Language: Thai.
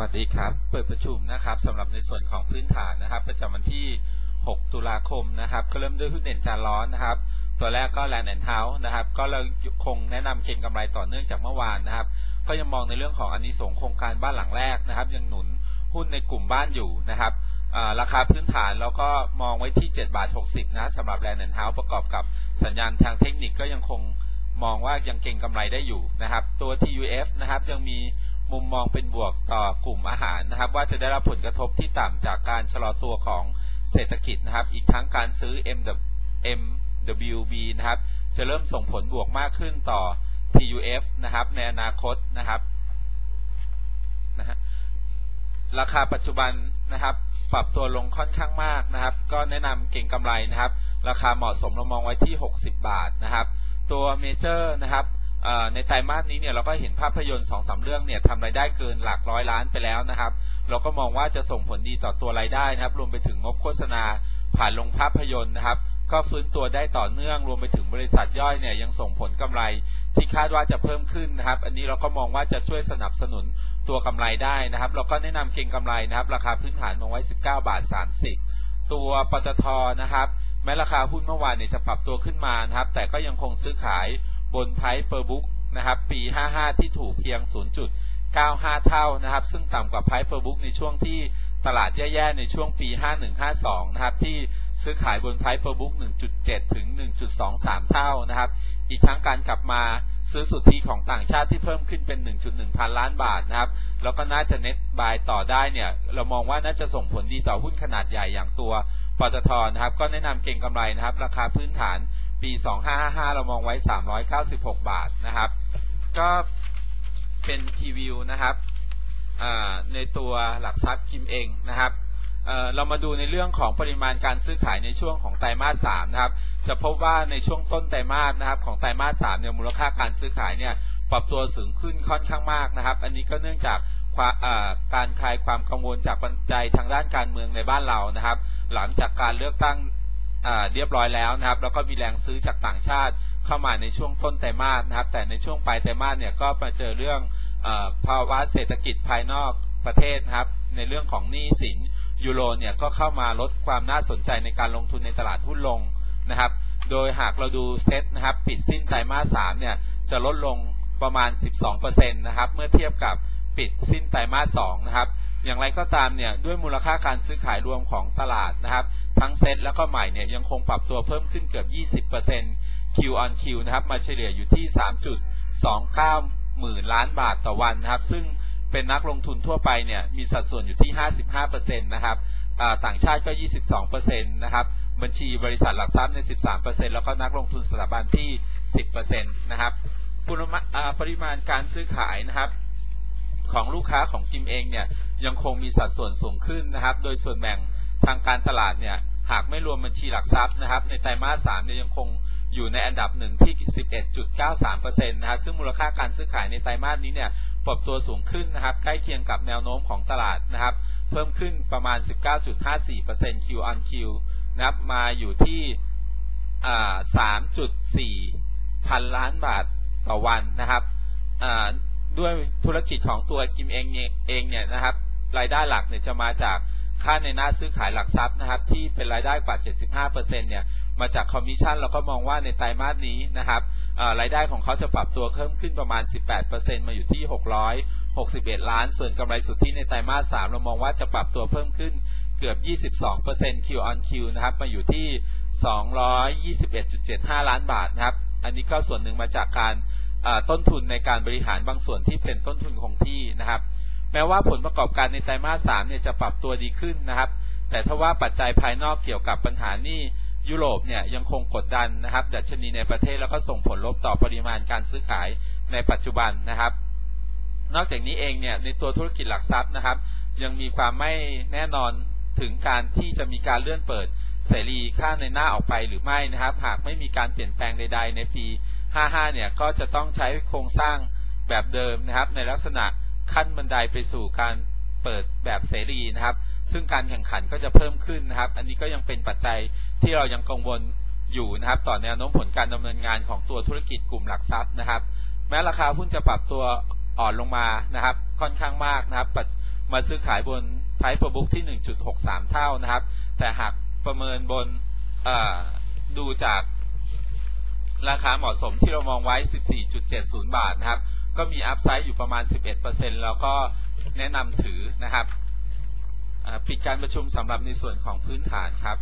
วัสดีครับ เปิดประชุมนะครับสำหรับในส่วนของพื้นฐานนะครับ ประจำวันที่ 6 ตุลาคมนะครับ ก็เริ่มด้วยหุ้นเด่นจานร้อนนะครับ ตัวแรกก็แลนด์แอนด์เฮาส์นะครับ ก็เราคงแนะนำเก็งกำไรต่อเนื่องจากเมื่อวานนะครับ ก็ยังมองในเรื่องของอนนี้สงส์โครงการบ้านหลังแรกนะครับ ยังหนุนหุ้นในกลุ่มบ้านอยู่นะครับราคาพื้นฐานแล้วก็มองไว้ที่ 7 บาท 60 นะสำหรับแลนด์แอนด์เฮาส์ประกอบกับสัญญาณทางเทคนิคก็ยังคงมองว่ายังเก็งกำไรได้อยู่นะครับ ตัว TUF นะครับยังมี มุมมองเป็นบวกต่อกลุ่มอาหารนะครับ ว่าจะได้รับผลกระทบที่ต่ำจากการชะลอตัวของเศรษฐกิจนะครับ อีกทั้งการซื้อ MWB นะครับ จะเริ่มส่งผลบวกมากขึ้นต่อ TUF นะครับ ในอนาคตนะครับนะฮะราคาปัจจุบันนะครับ ปรับตัวลงค่อนข้างมากนะครับ ก็แนะนำเก่งกำไรนะครับ ราคาเหมาะสมเรามองไว้ที่ 60 บาทนะครับ ตัวเมเจอร์นะครับ ในไตรมาสนี้เนี่ยเราก็เห็นภาพยนตร์2อสเรื่องเนี่ยทำรายได้เกินหลักร้อยล้านไปแล้วนะครับ เราก็มองว่าจะส่งผลดีต่อตัวรายได้นะครับ รวมไปถึงงบโฆษณาผ่านลงภาพยนตร์นะครับ ก็ฟื้นตัวได้ต่อเนื่อง รวมไปถึงบริษัทย่อยเนี่ยยังส่งผลกำไรที่คาดว่าจะเพิ่มขึ้นนะครับ อันนี้เราก็มองว่าจะช่วยสนับสนุนตัวกำไรได้นะครับ เราก็แนะนำเก็งกำไรนะครับ ราคาพื้นฐานมองไว้ 19 บาท 30 ตัวปตทนะครับ แม้ราคาหุ้นเมื่อวานเนี่ยจะปรับตัวขึ้นมานะครับ แต่ก็ยังคงซื้อขาย บนไพเปอร์บุ๊กนะครับ ปี 55 ที่ถูกเพียง 0.95 เท่านะครับ ซึ่งต่ำกว่าไพเปอร์บุ๊กในช่วงที่ตลาดแย่ๆ ในช่วงปี 5152 นะครับ ที่ซื้อขายบนไพเปอร์บุ๊ก1.7 ถึง 1.23 เท่านะครับ อีกทั้งการกลับมาซื้อสุทธิของต่างชาติที่เพิ่มขึ้นเป็น 1.1 พันล้านบาทนะครับ แล้วก็น่าจะเน็ตบายต่อได้เนี่ย เรามองว่าน่าจะส่งผลดีต่อหุ้นขนาดใหญ่อย่างตัวปตทนะครับ ก็แนะนำเก็งกำไรนะครับ ราคาพื้นฐาน ปี 2555 เรามองไว้ 396 บาทนะครับ ก็เป็นพรีวิวนะครับในตัวหลักทรัพย์กิมเองนะครับเเรามาดูในเรื่องของปริมาณการซื้อขายในช่วงของไตรมาส3นะครับ จะพบว่าในช่วงต้นไตรมาสนะครับของไตรมาส3เนี่ยมูลค่าการซื้อขายเนี่ยปรับตัวสูงขึ้นค่อนข้างมากนะครับ อันนี้ก็เนื่องจากาการคลายความกังวลจากปัจจัยทางด้านการเมืองในบ้านเรานะครับ หลังจากการเลือกตั้ง เรียบร้อยแล้วนะครับ แล้วก็มีแรงซื้อจากต่างชาติเข้ามาในช่วงต้นไตรมาสนะครับ แต่ในช่วงปลายไตรมาสเนี่ยก็มาเจอเรื่องอาภาวะเศรษฐกิจภายนอกประเทศนะครับ ในเรื่องของหนี้สินยูโรเนี่ยก็เข้ามาลดความน่าสนใจในการลงทุนในตลาดหุ้นลงนะครับ โดยหากเราดูเซ็ตนะครับปิดสิ้นไตรมาส 3 เนี่ยจะลดลงประมาณ 12%นะครับ เมื่อเทียบกับปิดสิ้นไตรมาส 2 นะครับ อย่างไรก็ตามเนี่ยด้วยมูลค่าการซื้อขายรวมของตลาดนะครับ ทั้งเซ็ตแล้วก็ใหม่เนี่ยยังคงปรับตัวเพิ่มขึ้นเกือบ 20% Q on Q นะครับมาเฉลี่ยอยู่ที่ 3.29 หมื่นล้านบาทต่อวันนะครับ ซึ่งเป็นนักลงทุนทั่วไปเนี่ยมีสัดส่วนอยู่ที่ 55%นะครับต่างชาติก็ 22%นะครับบัญชีบริษัทหลักทรัพย์ใน 13%แล้วก็นักลงทุนสถาบันที่ 10%นะครับปริมาณการซื้อขายนะครับ ของลูกค้าของกิมเองเนี่ยยังคงมีสัดส่วนสูงขึ้นนะครับ โดยส่วนแบ่งทางการตลาดเนี่ยหากไม่รวมบัญชีหลักทรัพย์นะครับ ในไตรมาส3เนี่ยยังคงอยู่ในอันดับหนึ่งที่ 11.93%นะครับซึ่งมูลค่าการซื้อขายในไตรมาสนี้เนี่ยปรับตัวสูงขึ้นนะครับ ใกล้เคียงกับแนวโน้มของตลาดนะครับ เพิ่มขึ้นประมาณ 19.54% Q on Q นะครับ มาอยู่ที่ 3.4 พันล้านบาทต่อวันนะครับ ด้วยธุรกิจของตัวกิมเองเองเนี่ยนะครับรายได้หลักเนี่ยจะมาจากค่าในหน้าซื้อขายหลักทรัพย์นะครับที่เป็นรายได้กว่า 75%เนี่ยมาจากคอมมิชชั่นเราก็มองว่าในไตรมาสนี้นะครับรายได้ของเขาจะปรับตัวเพิ่มขึ้นประมาณ 18%มาอยู่ที่ 661 ล้าน ส่วนกำไรสุทธิในไตรมาส 3 เรามองว่าจะปรับตัวเพิ่มขึ้นเกือบ 22% Q on Q นะครับมาอยู่ที่ 221.75 ล้านบาทนะครับอันนี้ก็ส่วนหนึ่งมาจากการ ต้นทุนในการบริหารบางส่วนที่เป็นต้นทุนคงที่นะครับ แม้ว่าผลประกอบการในไตรมาส3เนี่ยจะปรับตัวดีขึ้นนะครับ แต่ถ้าว่าปัจจัยภายนอกเกี่ยวกับปัญหานี้ยุโรปเนี่ยยังคงกดดันนะครับดัชนีในประเทศแล้วก็ส่งผลลบต่อปริมาณการซื้อขายในปัจจุบันนะครับ นอกจากนี้เองเนี่ยในตัวธุรกิจหลักทรัพย์นะครับ ยังมีความไม่แน่นอนถึงการที่จะมีการเลื่อนเปิดเสรีค่าในหน้าออกไปหรือไม่นะครับ หากไม่มีการเปลี่ยนแปลงใด ๆ ในปี 55 เนี่ยก็จะต้องใช้โครงสร้างแบบเดิมนะครับ ในลักษณะขั้นบันไดไปสู่การเปิดแบบเสรีนะครับ ซึ่งการแข่งขันก็จะเพิ่มขึ้นนะครับ อันนี้ก็ยังเป็นปัจจัยที่เรายังกังวลอยู่นะครับ ต่อแนวโน้มผลการดำเนินงานของตัวธุรกิจกลุ่มหลักทรัพย์นะครับ แม้ราคาหุ้นจะปรับตัวอ่อนลงมานะครับ ค่อนข้างมากนะครับ มาซื้อขายบน Price per book ที่ 1.63 เท่านะครับ แต่หากประเมินบนดูจาก ราคาเหมาะสมที่เรามองไว้ 14.70 บาทนะครับ ก็มีอัพไซด์อยู่ประมาณ 11%แล้วก็แนะนำถือนะครับ ปิดการประชุมสำหรับในส่วนของพื้นฐานครับ